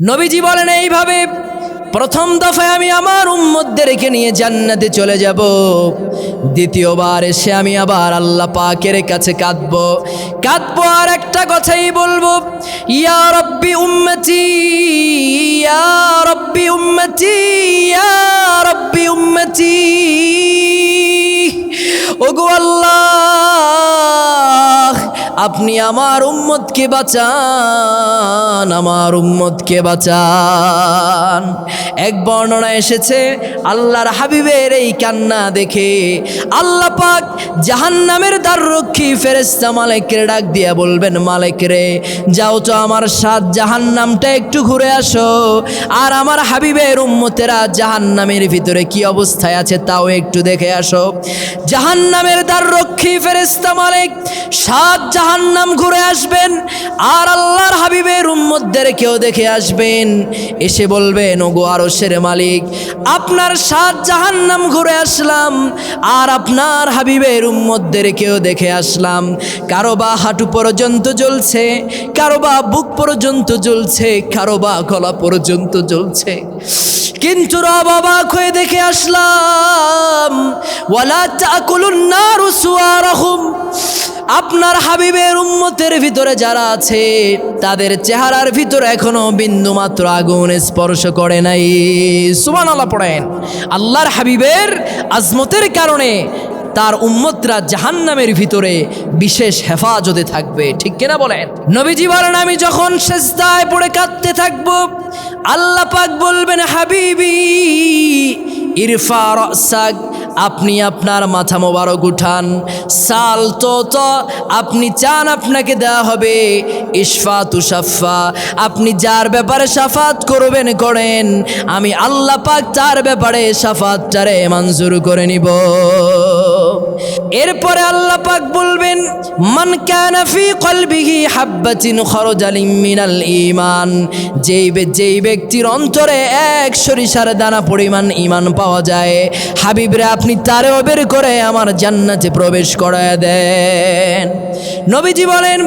নবীজি বলেন, এইভাবে প্রথম দফায় আমি আমার উম্মতদেরকে নিয়ে জান্নাতে চলে যাব। দ্বিতীয়বার এসে আমি আবার আল্লাহ পাকের কাছে কাঁদবো। কাঁদবো আর একটা কথাই বলব, ইয়া রব্বি উম্মতি, ইয়া রব্বি উম্মতি, ইয়া রব্বি উম্মতি। ওগো আল্লাহ আপনি আমার উম্মতকে বাঁচান, আমার উম্মতকে বাঁচান। এক বর্ণনা এসেছে, আল্লাহর হাবিবের এই কান্না দেখে আল্লাহ পাক জাহান্নামের দ্বার রক্ষী ফেরেস্তা মালিকের ডাক দিয়া বলবেন, মালিক রে, যাও তো আমার সাত জাহান্নামটা একটু ঘুরে আসো। আর আমার হাবিবের উম্মতেরা জাহান্নামের ভিতরে কি অবস্থায় আছে তাও একটু দেখে আসো। জাহান্নামের দ্বার রক্ষী ফেরেস্তা মালিক সাত জাহান্নাম ঘুরে আসবেন আর আল্লাহর হাবিবের উম্মতদের কেউ দেখে আসবেন। এসে বলবেন, ওগো আরশের মালিক, আপনার সাত জাহান্নাম ঘুরে আসলাম আর আপনার হাবিবের উম্মতদের কেউ দেখে আসলাম। কারও বা হাঁটু পর্যন্ত জ্বলছে, কারও বা বুক পর্যন্ত জ্বলছে, কারও বা গলা পর্যন্ত জ্বলছে। কিন্তু রব অবাক দেখে আসলাম, ওয়ালা তাকুলুন নারু সুয়ারাহুম। আপনার হাবিবের উম্মতের ভিতরে যারা আছে, তাদের চেহারার ভিতরে এখনও বিন্দু মাত্র আগুন স্পর্শ করে নাই। সুমান আল্লাহ পড়েন। আল্লাহর হাবিবের আজমতের কারণে তার উম্মতরা জাহান্নামের ভিতরে বিশেষ হেফাজতে থাকবে। ঠিক কিনা বলেন? নবীজি বলেন, আমি যখন শেষদায় পড়ে কাঁদতে থাকব, আল্লাহ পাক বলবেন, হাবিবি, ইরফা রসাক আপনি আপনার মাথা মোবারক উঠান। সাল তো আপনি চান আপনাকে দেওয়া হবে। ইশফা তুষাফা আপনি যার ব্যাপারে সাফাত করবেন, করেন। আমি আল্লাহ পাক তার ব্যাপারে সাফাতটারে মঞ্জুর করে নিব। এরপরে আল্লাহ পাক বলবেন, মান কানা ফি কলবিহি হাব্বাতিন খরজালিম মিনাল ঈমান। যেই যেই ব্যক্তির অন্তরে এক সরিষার দানা পরিমাণ ইমান পাওয়া যায়, হাবিবরে আপনি তারেও বের করে আমার জান্নাতে প্রবেশ করায় দেন। নবীজি বলেন,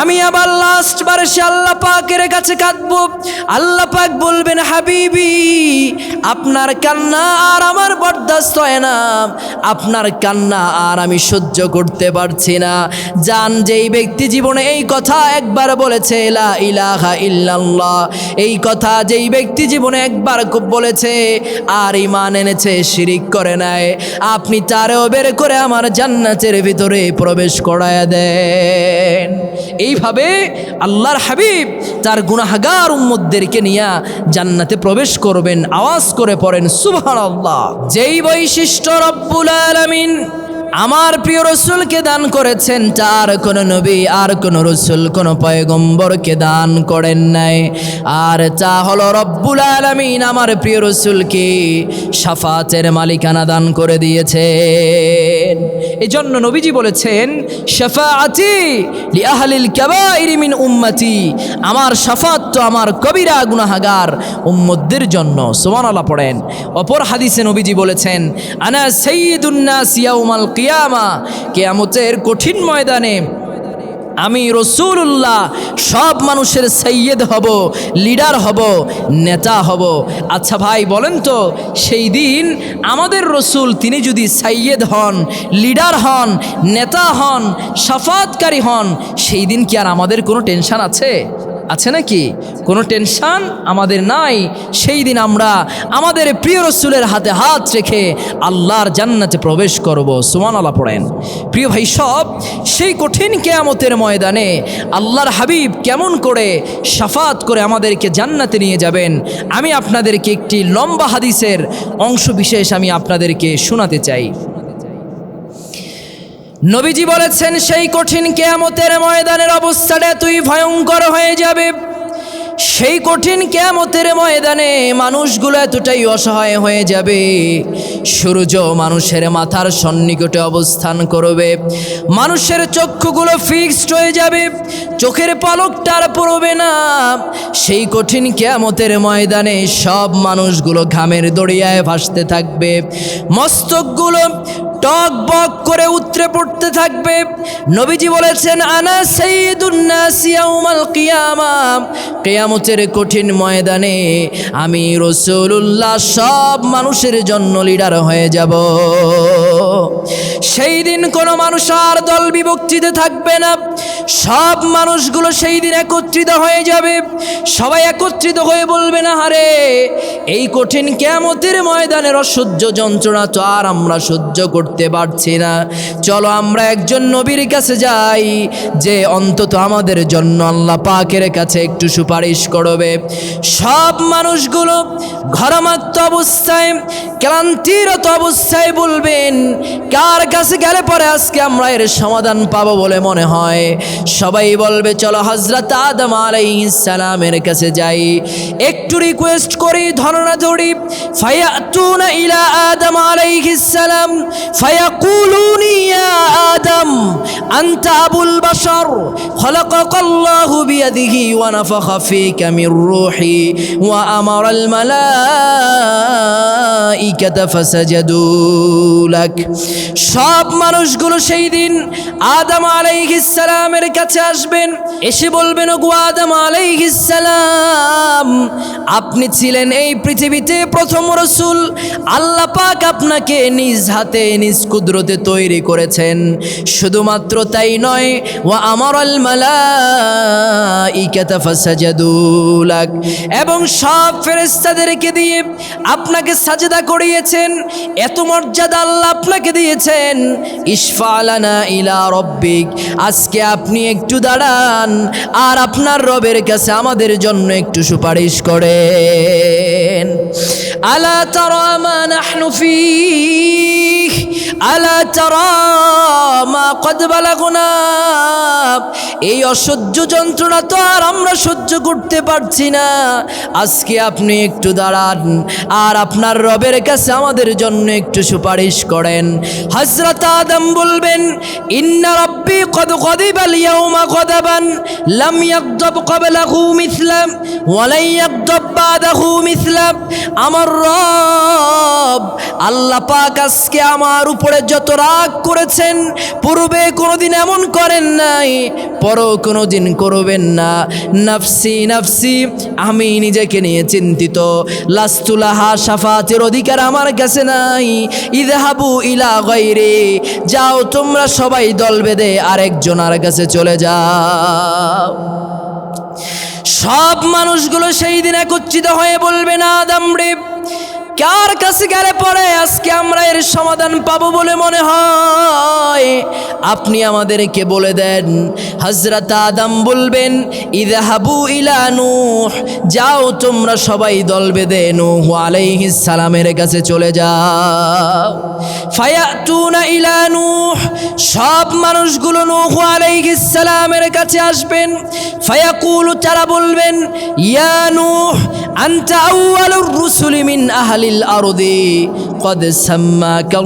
আমি আবার লাস্ট বারে সে আল্লাহ পাকের কাছে কাঁদবো। আল্লাহ পাক বলবেন, হাবিবি, আপনার কান্না আর আমার বরদাস্ত হয় না। আপনার কান্না আর আমি সহ্য করতে পারছি না। জান যেই ব্যক্তি জীবনে এই কথা একবার বলেছে, লা ইলাহা ইল্লাল্লাহ। এই কথা যেই ব্যক্তি জীবনে একবার খুব বলেছে, আর ইমান এনেছে, শিরিক করে নাই আপনি তারেও বের করে আমার জান্নাতের ভিতরে প্রবেশ করায় দেন। এইভাবে আল্লাহর হাবিব তার গুনাহাগার উম্মদদেরকে নিয়ে জান্নাতে প্রবেশ করবেন, আওয়াজ করে পড়েন, সুবহানাল্লাহ। যেই বৈশিষ্ট্য রব্বুল আলামিন আমার প্রিয় রসুলকে দান করেছেন, তার কোন নবী আর কোন রসুল, কোন পয়গম্বরকে দান করেন নাই। আর তা হলো রব্বুল আলমিন আমার প্রিয় রসুলকে সাফাতের মালিকানা দান করে দিয়েছেন। এই জন্য নবীজি বলেছেন উম্মতি। আমার শাফাত তো আমার কবিরা গুনাহাগার উম্মতদের জন্য, সুবহানাল্লাহ পড়েন। অপর হাদিসে নবীজি বলেছেন, আনা সাইয়্যিদুন নাস কিয়ামা, কিয়ামতের কঠিন ময়দানে আমি রসুল্লাহ সব মানুষের সৈয়দ হব, লিডার হব, নেতা হব। আচ্ছা ভাই, বলেন তো, সেই দিন আমাদের রসুল তিনি যদি সৈয়দ হন, লিডার হন, নেতা হন, সাফাতকারী হন, সেই দিন কি আর আমাদের কোনো টেনশন আছে? আছে নাকি? কোনো টেনশন আমাদের নাই। সেই দিন আমরা আমাদের প্রিয় রসুলের হাতে হাত রেখে আল্লাহর জান্নাতে প্রবেশ করব। সুমান আলা পড়েন। প্রিয় ভাই সব, সেই কঠিন কেয়ামতের ময়দানে আল্লাহর হাবিব কেমন করে সাফাত করে আমাদেরকে জান্নাতে নিয়ে যাবেন, আমি আপনাদেরকে একটি লম্বা হাদিসের অংশ বিশেষ আমি আপনাদেরকে শোনাতে চাই। নবীজি বলেছেন সেই কঠিন কেয়ামতের ময়দানের অবস্থাটা তুই ভয়ঙ্কর হয়ে যাবে। সেই কঠিন কেয়ামতের ময়দানে মানুষগুলো এতটাই অসহায় হয়ে যাবে। সূর্য মানুষের মাথার সন্নিকটে অবস্থান করবে। মানুষের চক্ষুগুলো ফিক্সড হয়ে যাবে। চোখের পলকটা আর পড়বে না। সেই কঠিন কেয়ামতের ময়দানে সব মানুষগুলো ঘামের দড়িয়ায় ভাসতে থাকবে। মস্তকগুলো টক বক করে উতরে পড়তে থাকবে। নবীজি বলেছেন, আনা সাইয়্যিদুন নাস ইয়াউমাল কিয়ামা। কিয়ামতের কঠিন ময়দানে আমি রাসূলুল্লাহ সব মানুষের জন্য লিডার হয়ে যাব। সেই দিন কোনো মানুষ আর দল বিভক্তিতে থাকবে না। সব মানুষগুলো সেই দিন একত্রিত হয়ে যাবে। সবাই একত্রিত হয়ে বলবে, না হারে, এই কঠিন কেয়ামতের ময়দানের অসহ্য যন্ত্রণা তো আর আমরা সহ্য করতে পারছি না। চলো আমরা একজন নবীর কাছে যাই, যে অন্তত আমাদের জন্য আল্লাহ পাকের কাছে একটু সুপারিশ প্রবেশ করবে। সব মানুষগুলো ঘরমাত্ত অবস্থায়, ক্লান্তিরত অবস্থায় বলবেন, কার কাছে গেলে পরে আজকে আমরা এর সমাধান পাব বলে মনে হয়? সবাই বলবে, চলো হজরত আদম আলাইসালামের কাছে যাই। একটু রিকোয়েস্ট করি ধরনা ধরি, ফায়াতুনা ইলা আদম আলাইহিসসালাম ফায়াকুলুন ইয়া আদম, আনতা আবুল বাশর, খলাকাকাল্লাহু বিয়াদিহি ওয়া নাফাখা ফি عليك من روحي وأمر الملائكة সব মানুষগুলো সেই দিন আদম আলাইহিসসালামের কাছে আসবেন, এসে বলবেন, ওগো আদম আলাইহিসসালাম আপনি ছিলেন এই পৃথিবীতে প্রথম রসুল। আল্লাহ পাক আপনাকে নিজ হাতে, নিজ কুদরতে তৈরি করেছেন। শুধুমাত্র তাই নয়, ওয়া আমার আল লাক। এবং সব ফেরেশতাদেরকে দিয়ে আপনাকে সাজদা করিয়েছেন, এত মর্যাদা আল্লাহ আপনাকে দিয়েছেন। ইসফালানা ইলা রব্বিক, আজকে আপনি একটু দাঁড়ান, আর আপনার রবের কাছে আমাদের জন্য একটু সুপারিশ করেন। আলা তারা মা নাহনু আলা মা কদ বালাগুনা। এই অসহ্য যন্ত্রণা তো আর আমরা সহ্য করতে পারছি না। আজকে আপনি একটু দাঁড়ান, আর আপনার রবের কাছে আমাদের জন্য একটু সুপারিশ করেন। হজরত আদম বলবেন, ইন্না রব্বি কদ কদিবাল ইয়াউমা কদাবান লাম ইয়াকদব ক্বাবলাহু মিসলাম ওয়া লা ইয়াকদব বাদাহু আমার রব আল্লাহ পাক আজকে আমার উপরে যত রাগ করেছেন, পূর্বে কোনোদিন এমন করেন নাই, পরও কোনোদিন করবেন না। নাফসি নাফসি, আমি নিজেকে নিয়ে চিন্তিত। লাস্তুলাহা সাফাতের অধিকার আমার কাছে নাই। ইদহাবু ইলা গৈরে যাও তোমরা সবাই দল বেঁধে আরেকজনের কাছে চলে যাও। সব মানুষগুলো সেই দিন একত্রিত হয়ে বলবে না আদম কার কাছে গেলে পরে আজকে আমরা এর সমাধান পাবো বলে মনে হয়? আপনি আমাদেরকে বলে দেন হজরত আদম বলবেন ইদাহাবু ইলা নূহ, যাও তোমরা সবাই দল বেঁধে নূহ আলাইহিস সালামের কাছে চলে যাও। ফায়াতুনা ইলা নূহ, সব মানুষগুলো নূহ আলাইহিস সালামের কাছে আসবেন। ফায়াকুলু, তারা বলবেন, ইয়া নূহ, আনতা আউয়ালুর রুসুলি মিন আনিল আরদি, কদ সাম্মাকা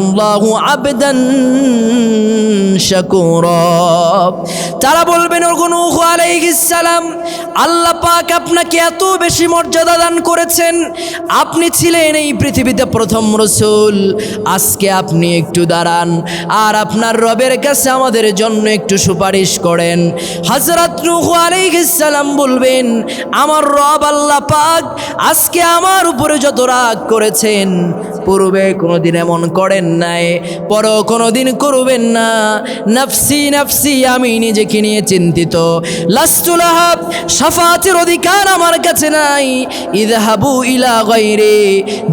তারা বলবেন আল্লাহ পাক আপনাকে এত বেশি মর্যাদা দান করেছেন। আপনি ছিলেন এই পৃথিবীতে প্রথম রসুল। আজকে আপনি একটু দাঁড়ান, আর আপনার রবের কাছে আমাদের জন্য একটু সুপারিশ করেন। হজরত নুহু আলাইহিসাল্লাম বলবেন, আমার রব আল্লাহ পাক আজকে আমার উপরে যত রাগ করে করেছেন, পূর্বে কোনোদিন এমন করেন নাই, পরও কোনোদিন করবেন না। নাফসি নাফসি, আমি নিজেকে নিয়ে চিন্তিত। লাস্তুলাহাব সাফাতের অধিকার আমার কাছে নাই। ইদহাবু ইলা গাইরে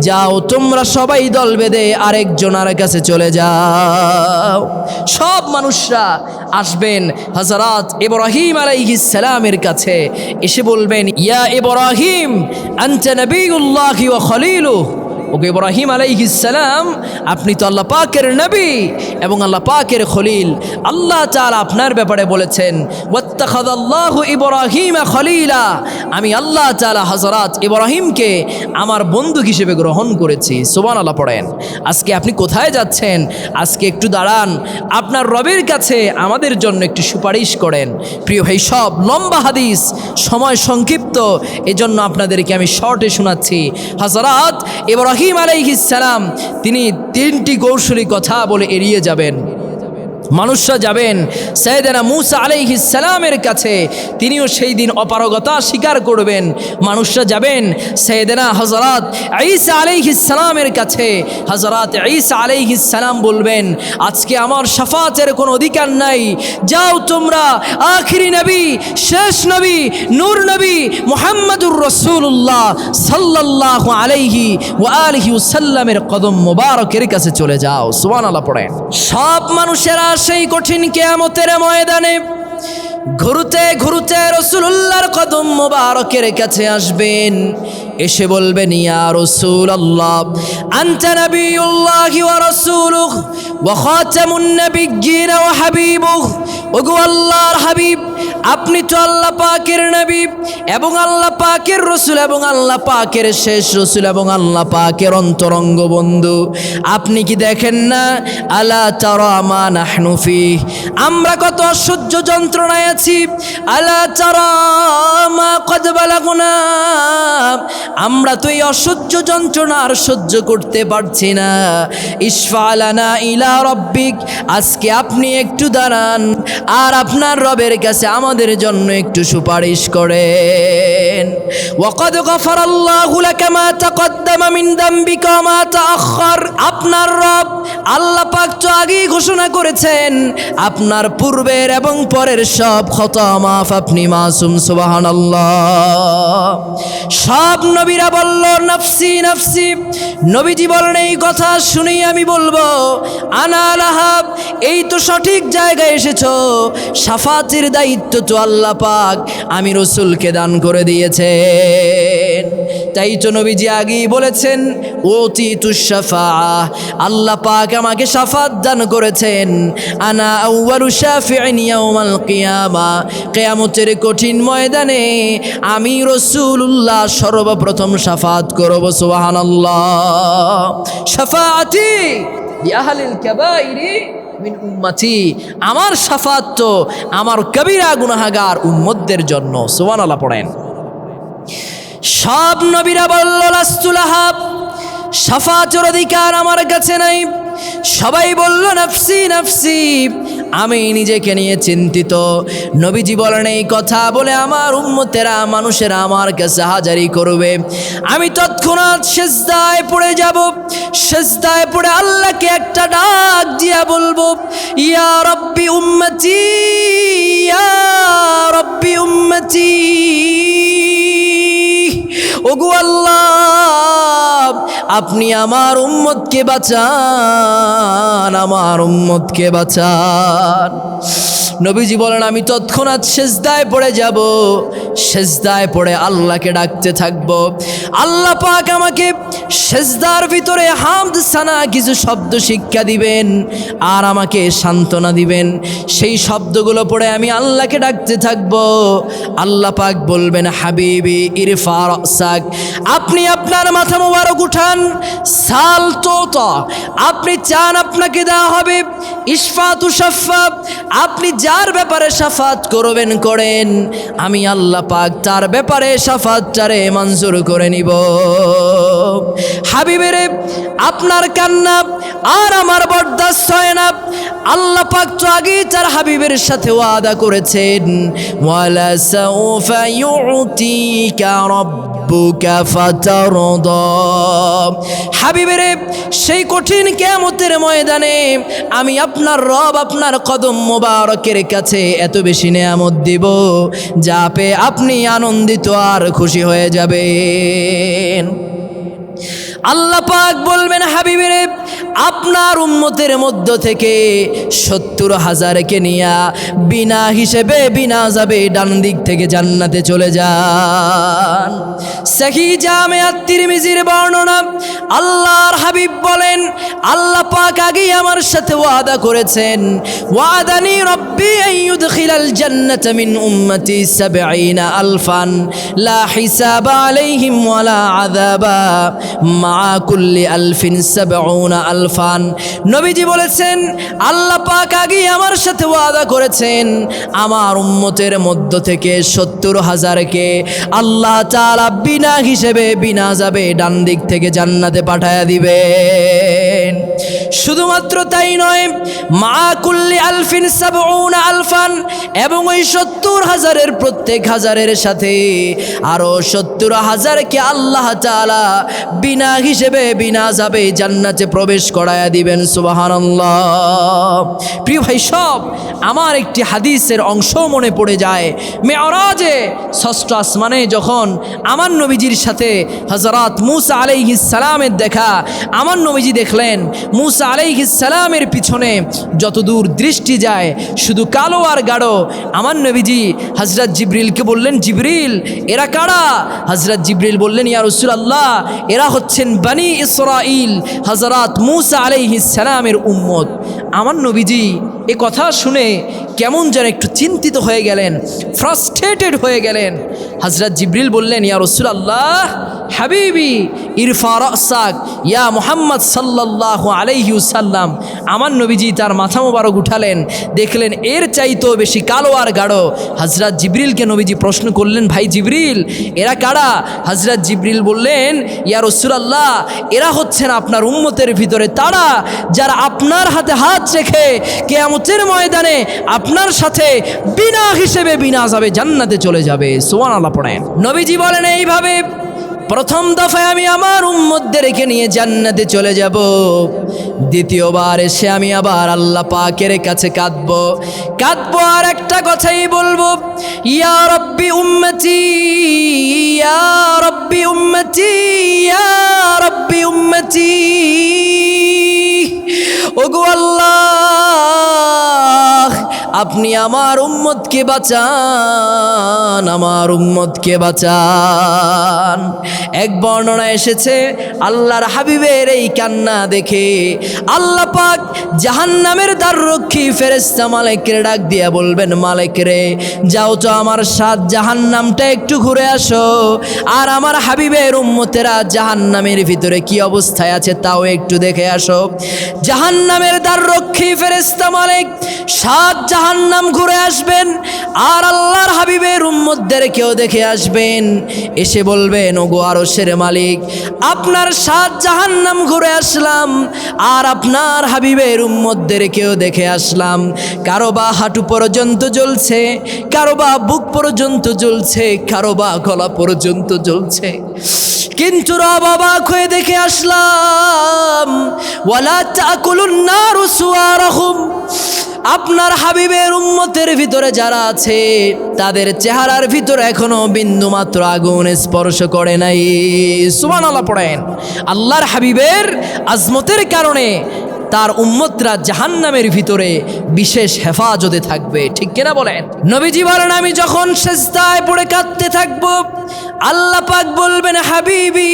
যাও তোমরা সবাই দল বেঁধে আরেকজনের কাছে চলে যাও। সব মানুষরা আসবেন হজরত ইব্রাহিম সালামের কাছে, এসে বলবেন, ইয়া ইব্রাহিম, আনতা নবিউল্লাহি ওয়া খলিলুহু। ওকে ইব্রাহিম আলাইহিসালাম আপনি তো আল্লাহ পাকের নবী এবং আল্লাহ পাকের খলিল। আল্লাহ তাআলা আপনার ব্যাপারে বলেছেন ওয়াত্তাখাদাল্লাহু ইব্রাহিম খলিলা। আমি আল্লাহ তাআলা হযরত ইব্রাহিমকে আমার বন্ধু হিসেবে গ্রহণ করেছি। সুবহানাল্লাহ পড়েন। আজকে আপনি কোথায় যাচ্ছেন? আজকে একটু দাঁড়ান। আপনার রবের কাছে আমাদের জন্য একটু সুপারিশ করেন। প্রিয় ভাই, সব লম্বা হাদিস, সময় সংক্ষিপ্ত, এজন্য আপনাদেরকে আমি শর্টে শোনাচ্ছি। হযরত ইব্রাহিম ইব্রাহিম আলাইহিস সালাম তিনি তিনটি কৌশলী কথা বলে এড়িয়ে যাবেন। মানুষরা যাবেন। সৈয়দানা মুসা সালামের কাছে, তিনিও সেই দিন অপারগতা স্বীকার করবেন। মানুষরা যাবেন সৈয়দানা হজরত ঈসা আলাইহিস সালামের কাছে। হজরত ঈসা সালাম বলবেন, আজকে আমার শাফাতের কোনো অধিকার নাই। যাও তোমরা আখিরি নবী, শেষ নবী, নূর নবী মুহাম্মদুর রসুল্লাহ সাল্লাল্লাহু আলাইহি ওয়া আলিহি ওয়াসাল্লামের কদম মোবারকের কাছে চলে যাও। সুবহানাল্লাহ পড়েন। সব মানুষেরা সেই কঠিন কেয়ামতের ময়দানে ঘুরতে ঘুরতে রসুল্লাহর কদম মোবারকের কাছে আসবেন। এসে বলবেন, ইয়া রসুল আল্লাহ আনতা নবিউল্লাহি ওয়া রাসূলুহ ওয়া খাতামুন নাবিয়্যিন ওয়া হাবিবুহ। ওগো আল্লাহর হাবিব, আপনি তো আল্লাহ পাকের নবী এবং আল্লাহ পাকের রসুল এবং আল্লাহ পাকের শেষ রসুল এবং আল্লাহ পাকের অন্তরঙ্গ বন্ধু। আপনি কি দেখেন না? আলা তারা মা নাহনু ফি আমরা কত অসহ্য যন্ত্রণায় আছি আলা তারা মা কদ বালাগুনা, আমরা তো এই অসহ্য যন্ত্রণা আর সহ্য করতে পারছি না। ইসফালানা ইলা রব্বিক, আজকে আপনি একটু দাঁড়ান, আর আপনার রবের কাছে আমাদের জন্য একটু সুপারিশ করেন। ওয়াকাদ গফারাল্লাহু লাকা মা তাকদ্দামা মিন দামবিকা মা তাআখার আপনার রব আল্লাহ পাক তো আগেই ঘোষণা করেছেন, আপনার পূর্বের এবং পরের সব খতা মাফ আপনি মাসুম, সুবহানাল্লাহ। সব নবীরা বলল, নফসি নফসি। নবীজি বলেন এই কথা শুনেই আমি বলব, আনা লাহাব, এই তো সঠিক জায়গায় এসেছ। সাফাতের দায়িত্ব তো আল্লাহ পাক আমি রসুলকে দান করে দিয়েছেন। তাই তো নবীজি আগেই বলেছেন ওতি তুষাফা আল্লাহ পাক আমাকে সাফাত দান করেছেন, আনা আউয়ালু শাফিঈন ইয়াউমাল কিয়ামা কিয়ামতের কঠিন ময়দানে আমি রসুলুল্লাহ সর্বপ্রথম সাফাত করব উম্মতি। আমার সাফাত তো আমার কবিরা গুনাহাগার উম্মতদের জন্য, সুবহানাল্লাহ পড়েন। সব নবীরা বলল সাফাতের অধিকার আমার কাছে নাই। সবাই বলল, নাফসি নাফসি। আমি নিজেকে নিয়ে চিন্তিত। নবীজি বলেন এই কথা বলে আমার উম্মতেরা, মানুষেরা আমার কাছে হাজারি করবে। আমি তৎক্ষণাৎ সেজদায় পড়ে যাব। সেজদায় পড়ে আল্লাহকে একটা ডাক দিয়া বলব, ইয়া রব্বি উম্মতি। আপনি আমার উম্মতকে বাঁচান, আমার উম্মতকে বাঁচান। নবীজি বলেন, আমি তৎক্ষণাৎ সেজদায় পড়ে যাব, সেজদায় পড়ে আল্লাহকে ডাকতে থাকব। আল্লাহ পাক আমাকে সেজদার ভিতরে হামদ সানা কিছু শব্দ শিক্ষা দিবেন, আর আমাকে সান্ত্বনা দিবেন। সেই শব্দগুলো পড়ে আমি আল্লাহকে ডাকতে থাকব। আল্লাহ পাক বলবেন, হাবিবি ইরফার সাক আপনি আপনার মাথা মোবারক উঠান, সাল তোতা আপনি চান আপনাকে দেওয়া হবে ইসফাতু সাফাব আপনি যার ব্যাপারে সাফাত করবেন, করেন। আমি আল্লাহ পাক তার ব্যাপারে সাফাতটারে মঞ্জুর করে নিব। হাবিবেরে আপনার কান্না আর আমার বরদাস্ত হয় না। আল্লাহ পাক তো আগেই তার হাবিবের সাথে ওয়াদা করেছেন, ওয়ালা সেই কঠিন কেয়ামতের ময়দানে আমি আপনার রব, আপনার কদম মোবারকের কাছে এত বেশি নেয়ামত দিব যা পেয়ে আপনি আনন্দিত আর খুশি হয়ে যাবেন। আল্লাহ পাক বলবেন, হাবিবেরে, আপনার উম্মতের মধ্য থেকে সত্তর হাজারকে নিয়া বিনা হিসেবে, বিনা যাবে ডান দিক থেকে জান্নাতে চলে যান। সহি জামে তিরমিজির বর্ণনা, আল্লাহর হাবিব বলেন, আল্লাহ পাক আগেই আমার সাথে ওয়াদা করেছেন, ওয়াদানি রব্বি আইয়ুদখিলাল জান্নাতা মিন উম্মতি 70 আলফান, লা হিসাবা আলাইহিম ওয়ালা আযাবা, মা মা কুল্লি আলফিন সাবউনা আলফান। নবীজি বলেছেন, আল্লাহ পাক আগে আমার সাথে ওয়াদা করেছেন, আমার উম্মতের মধ্য থেকে সত্তর হাজারকে আল্লাহ তাআলা বিনা হিসেবে বিনা যাবে ডান দিক থেকে জান্নাতে পাঠায়া দিবেন। শুধুমাত্র তাই নয়, মা কুল্লি আলফিন সাবউনা আলফান এবং ওই সত্তর হাজারের প্রত্যেক হাজারের সাথে আরও সত্তর হাজারকে আল্লাহ তাআলা বিনা হিসেবে বিনা যাবে জান্নাতে প্রবেশ করায়া দিবেন, সুবহানাল্লাহ। প্রিয় ভাই, সব আমার একটি হাদিসের অংশ মনে পড়ে যায়। মেয়রাজে ষষ্ঠ আসমানে যখন আমার নবীজির সাথে হজরত মুসা আলাইহিস সালামের দেখা, আমার নবীজি দেখলেন, মুসা আলাইহিস সালামের পিছনে যতদূর দৃষ্টি যায়, শুধু কালো আর গাঢ়। আমার নবীজি হজরত জিবরিলকে বললেন, জিবরিল, এরা কারা? হজরত জিবরিল বললেন, ইয়া রসুলাল্লাহ, এরা হচ্ছেন বানি ইসরাইল হজরত মুসা সালামের উম্মত। আমার নবীজি এ কথা শুনে কেমন যেন একটু চিন্তিত হয়ে গেলেন ফ্রাস্ট্রেটেড হয়ে গেলেন। হজরত জিব্রিল বললেন, ইয়া রসুলাল্লাহ হাবিবি, ইরফা রসাক, ইয়া মোহাম্মদ সাল্লাহ আলাইহিউসাল্লাম আমার নবীজি তার মাথা মোবারক উঠালেন, দেখলেন এর চাইতেও বেশি কালো আর গাঢ়। হজরত জিবরিলকে নবীজি প্রশ্ন করলেন, ভাই জিবরিল, এরা কারা? হজরত জিবরিল বললেন, ইয়া রসুলাল্লাহ, এরা হচ্ছেন আপনার উম্মতের ভিতরে তারা যারা আপনার হাতে হাত রেখে কেয়ামতের ময়দানে আপনার সাথে বিনা হিসেবে বিনা যাবে জান্নাতে চলে যাবে। সোয়ান আল্লাহ পড়েন। নবীজি বলেন, এইভাবে প্রথম দফায় আমি আমার উম্মতদেরকে নিয়ে জান্নাতে চলে যাব। দ্বিতীয়বার এসে আমি আবার আল্লাহ পাকের কাছে কাঁদব। কাঁদবো আর একটা কথাই বলব, ইয়া রব্বি উম্মতি, ইয়া রব্বি উম্মতি, ইয়া রব্বি উম্মতি। ওগো আল্লাহ আপনি আমার উম্মতকে বাঁচান, আমার উম্মতকে বাঁচান। এক বর্ণনা এসেছে, আল্লাহর হাবিবের এই কান্না দেখে আল্লাহ পাক জাহান্নামের দ্বার রক্ষী ফেরেস্তা মালিকের ডাক দিয়া বলবেন, মালিক রে, যাও তো আমার সাত জাহান্নামটা একটু ঘুরে আসো। আর আমার হাবিবের উম্মতেরা জাহান্নামের ভিতরে কি অবস্থায় আছে তাও একটু দেখে আসো। জাহান্নামের দ্বার রক্ষী ফেরেস্তা মালিক সাত জাহান্নাম ঘুরে আসবেন আর আল্লাহর হাবিবের উম্মতদের কেউ দেখে আসবেন। এসে বলবেন, ওগো আরশের মালিক, আপনার সাত জাহান্নাম ঘুরে আসলাম আর আপনার হাবিবের উম্মতদের কেউ দেখে আসলাম। কারও বা হাঁটু পর্যন্ত জ্বলছে, কারও বা বুক পর্যন্ত জ্বলছে, কারও বা গলা পর্যন্ত জ্বলছে। কিন্তু রব অবাক হয়ে দেখে আসলাম, ওয়ালা তাকুলুন নারু সুয়ারহুম। আপনার হাবিবের উম্মতের ভিতরে যারা আছে, তাদের চেহারার ভিতরে এখনও বিন্দু মাত্র আগুন স্পর্শ করে নাই। সুমান আল্লাহ পড়েন। আল্লাহর হাবিবের আজমতের কারণে তার উম্মতরা জাহান্নামের ভিতরে বিশেষ হেফাজতে থাকবে। ঠিক কিনা বলেন? নবীজি বলেন আমি যখন সেজদায় পড়ে কাঁদতে থাকব, আল্লাহ পাক বলবেন, হাবিবি,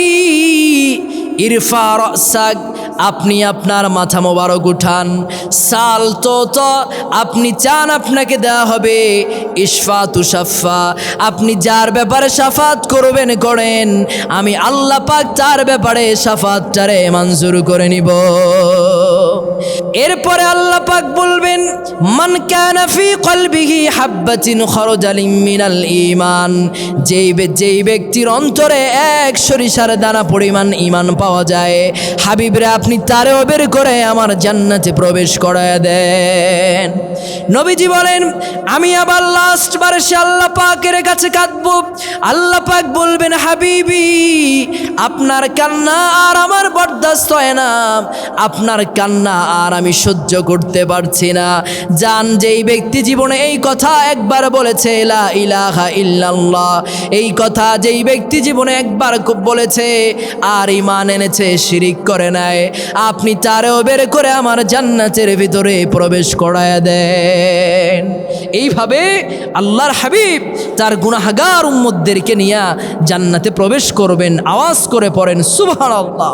ইরফা রসাক আপনি আপনার মাথা মোবারক উঠান। সাল তো তো, আপনি চান আপনাকে দেওয়া হবে। ইশফা তুষাফা আপনি যার ব্যাপারে সাফাত করবেন, করেন। আমি আল্লাহ পাক তার ব্যাপারে সাফাতটারে মঞ্জুর করে নিব। এরপরে আল্লাহ পাক বলবেন, মান ফি কলবিহি হাব্বাতিন খরজালিম মিনাল ঈমান। যেই যেই ব্যক্তির অন্তরে এক সরিষার দানা পরিমাণ ঈমান পাওয়া যায়, হাবিবরে আপনি তারেও বের করে আমার জান্নাতে প্রবেশ করায় দেন। নবীজি বলেন, আমি আবার লাস্ট বার সে আল্লাহ পাকের কাছে কাঁদবো। আল্লাহ পাক বলবেন, হাবিবি, আপনার কান্না আর আমার বরদাস্ত হয় না। আপনার কান্না আর আমি সহ্য করতে পারছি না। জান যেই ব্যক্তি জীবনে এই কথা একবার বলেছে, লা ইলাহা ইল্লাল্লাহ এই কথা যেই ব্যক্তি জীবনে একবার খুব বলেছে, আর ইমান এনেছে, শিরিক করে নেয়। আপনি তারেও বের করে আমার জান্নাতের ভিতরে প্রবেশ করায় দেন। এইভাবে আল্লাহর হাবিব তার গুনাহাগার উম্মতদেরকে নিয়ে জান্নাতে প্রবেশ করবেন, আওয়াজ করে পড়েন, সুবহানাল্লাহ।